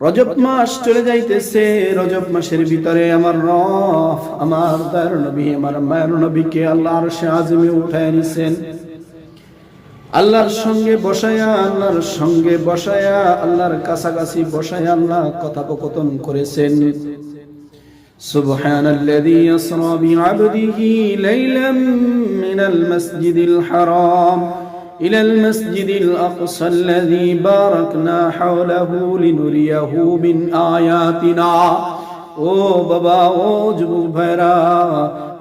রজব মাস চলে যাইতেছে রজব মাসের ভিতরে আমার রফ আমার দয়ার নবী আমার মায়ের নবীকে আল্লাহর সে আজমে উঠায় নিছেন আল্লাহর সঙ্গে বসায়া আল্লাহর সঙ্গে বসায়া আল্লাহর কাছাকাছি বসায়া আল্লাহ কথোপকথন করেছেন سبحان الذي يسرى بعبده ليلا من المسجد الحرام إلى المسجد الأقصى الذي باركنا حوله لنريه من آياتنا ও বাবা ও যুবক ভাইরা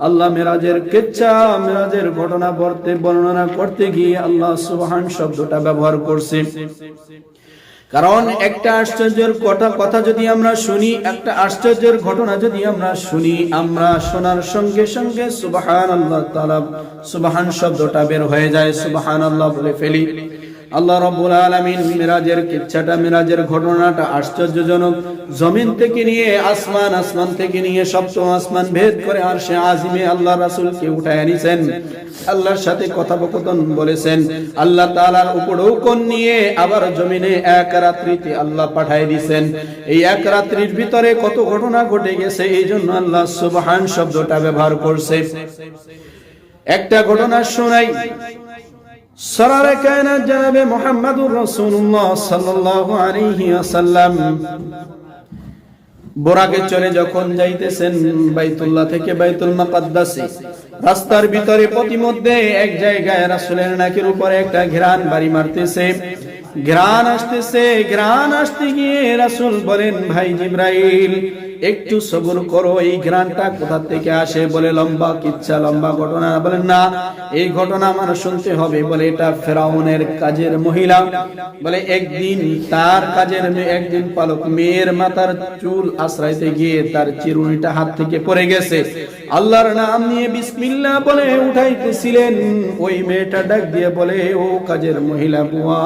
আল্লাহ মেরাজের কেচ্ছা মেরাজের ঘটনা পড়তে বর্ণনা করতে গিয়ে আল্লাহ সুবহান শব্দটা ব্যবহার করছে কারণ একটা আশ্চর্যের কথা কথা যদি আমরা শুনি, একটা আশ্চর্যের ঘটনা যদি আমরা শুনি, আমরা শোনার সঙ্গে সঙ্গে সুবাহান আল্লাহ তালা সুবাহান শব্দটা বের হয়ে যায় সুবাহান আল্লাহ বলে ফেলি। আল্লাহ রব্বুল আলমিন মিরাজের কিচ্ছাটা, মিরাজের ঘটনাটা আশ্চর্যজনক। জমিন থেকে নিয়ে আসমান আসমান থেকে নিয়ে সপ্তম আসমান ভেদ করে আর সে আজিমে আল্লাহ রাসুলকে উঠায় আনিছেন। আল্লাহর সাথে কথোপকথন বলেছেন, আল্লাহ তালার উপরেও কোন নিয়ে আবার জমিনে এক রাত্রিতে আল্লাহ পাঠায় দিছেন। এই এক রাত্রির ভিতরে কত ঘটনা ঘটে গেছে এই জন্য আল্লাহ সুবহান শব্দটা ব্যবহার করছে। একটা ঘটনা শোনাই বোরাকে চলে যখন যাইতেছেন বাইতুল্লাহ থেকে বাইতুল রাস্তার ভিতরে প্রতিমধ্যে এক জায়গায় রাসূলের নাকের উপরে একটা ঘেরান বাড়ি মারতেছে। ঘ্রাণ আসতেছে, ঘ্রাণ আসতে গিয়ে রাসূল বলেন, ভাই জিব্রাইল একটু সবর করো, এই ঘ্রাণটা কোথা থেকে আসে বলে লম্বা কিচ্ছা, লম্বা ঘটনা। বলেন, না, এই ঘটনা আমার শুনতে হবে। বলে, এটা ফেরাউনের কাজের মহিলা। বলে, একদিন তার কাজের একদিন পালক মেয়ের মাথার চুল আশ্রাইতে গিয়ে তার চিরুনিটা হাত থেকে পড়ে গেছে। আল্লাহর নাম নিয়ে বিসমিল্লাহ বলে উঠাইতেছিলেন। ওই মেয়েটা ডাক দিয়ে বলে, ও কাজের মহিলা বুয়া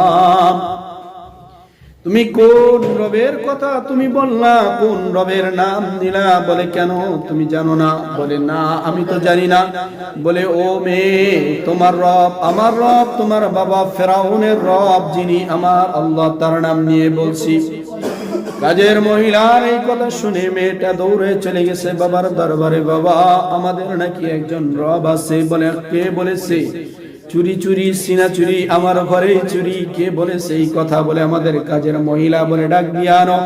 তুমি কোন রবের কথা তুমি বললা, কোন রবের নাম দিলা? বলে, কেন তুমি জানো না? বলে, না, আমি তো জানি না। বলে, ও মেয়ে, তোমার রব, আমার রব, তোমার বাবা ফেরাউনের রব, যিনি আমার আল্লাহ তার নাম নিয়ে বলছি। কাজের মহিলার এই কথা শুনে মেয়েটা দৌড়ে চলে গেছে বাবার দরবারে, বাবা, আমাদের নাকি একজন রব আছে। বলে, কে বলেছে? চুরি চুরি, সিনা চুরি, আমার ঘরে চুরি। কে বলে সেই কথা বলে আমাদের কাজের মহিলা বলে, ডাক দিয়ে আনো।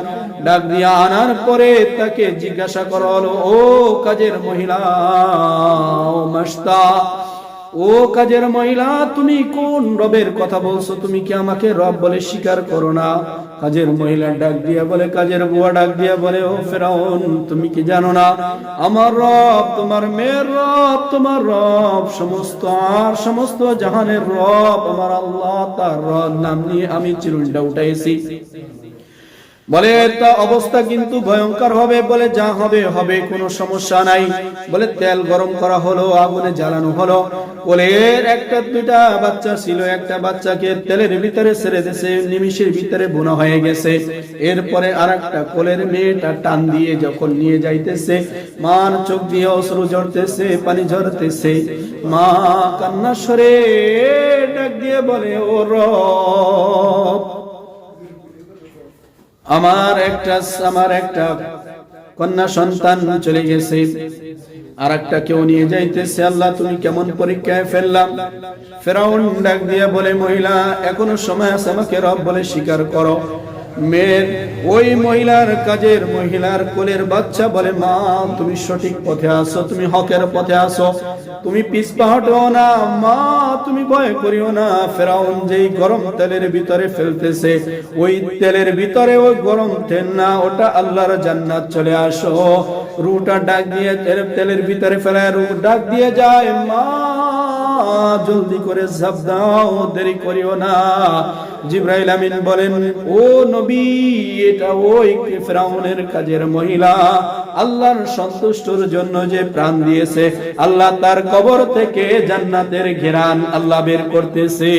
ডাক দিয়ে আনার পরে তাকে জিজ্ঞাসা করা ও কাজের মহিলা, ও মাস্তা ও কাজের মহিলা, তুমি কোন রবের কথা বলছো? তুমি কি আমাকে রব বলে স্বীকার করো না? কাজের মহিলা ডাক দিয়া বলে, কাজের বুয়া ডাক দিয়া বলে, ও ফেরাউন, তুমি কি জানো না? আমার রব, তোমার মেয়ের রব, তোমার রব, সমস্ত আর সমস্ত জাহানের রব, আমার আল্লাহ তার রব, নাম নিয়ে আমি চিরুনটা উঠাইছি। বলে, তা অবস্থা কিন্তু ভয়ঙ্কর হবে। বলে, যা হবে হবে, কোনো সমস্যা নাই। বলে, তেল গরম করা হলো, আগুনে জ্বালানো হলো। কোলের একটা দুটা বাচ্চা ছিল, একটা বাচ্চাকে তেলের ভিতরে ছেড়ে দিয়েছে, নিমিষের ভিতরে বোনা হয়ে গেছে। এরপরে আর একটা কোলের মেয়েটা টান দিয়ে যখন নিয়ে যাইতেছে মার চোখ দিয়ে অশ্রু ঝরতেছে, পানি ঝরতেছে, মা কান্না সরে ডাক দিয়ে বলে, ও রব আমার একটা আমার একটা কন্যা সন্তান চলে গেছে। আর একটা কেউ নিয়ে যাইতেছে, আল্লাহ তুমি কেমন পরীক্ষায় ফেললাম। ফেরাউন ডাক দিয়ে বলে, মহিলা, এখনও সময় আছে আমাকে রব বলে স্বীকার করো। মেয়ের, ওই মহিলার কাজের মহিলার কোলের বাচ্চা বলে, মা, তুমি সঠিক পথে আসো তুমি হকের পথে আসো তুমি পিছপা হটো না, মা, তুমি ভয় করিও না। ফেরাউন যেই গরম তেলের ভিতরে ফেলতেছে, ওই তেলের ভিতরে ওই গরম তেল না, ওটা আল্লাহর জান্নাত চলে আসো। রুটা ডাক দিয়ে তেলের তেলের ভিতরে ফেলায় রু ডাক দিয়ে যায়, মা জলদি করে জাপ দাও, দেরি করিও না। জিব্রাইল আমিন বলেন, ও নবী, এটা ওই ফেরাউনের কাজের মহিলা? আল্লাহর সন্তুষ্টর জন্য যে প্রাণ দিয়েছে, আল্লাহ তার কবর থেকে জান্নাতের ঘেরান, আল্লাহ বের করতেছে।